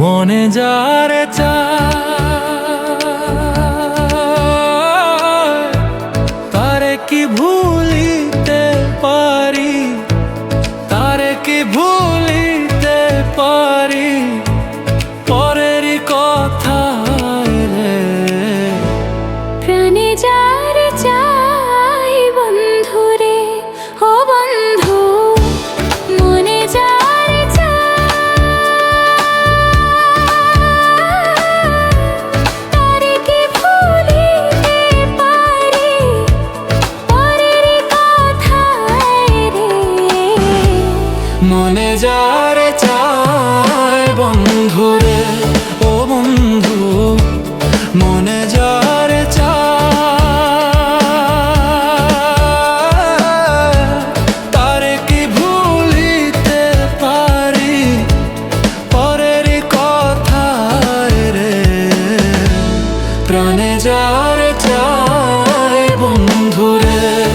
মনে যারে চা মনে যার চায় বন্ধুরে ও বন্ধু, মনে যার তারে কি ভুলিতে পারি, পরের কথা রে। প্রাণে যার চায় বন্ধুরে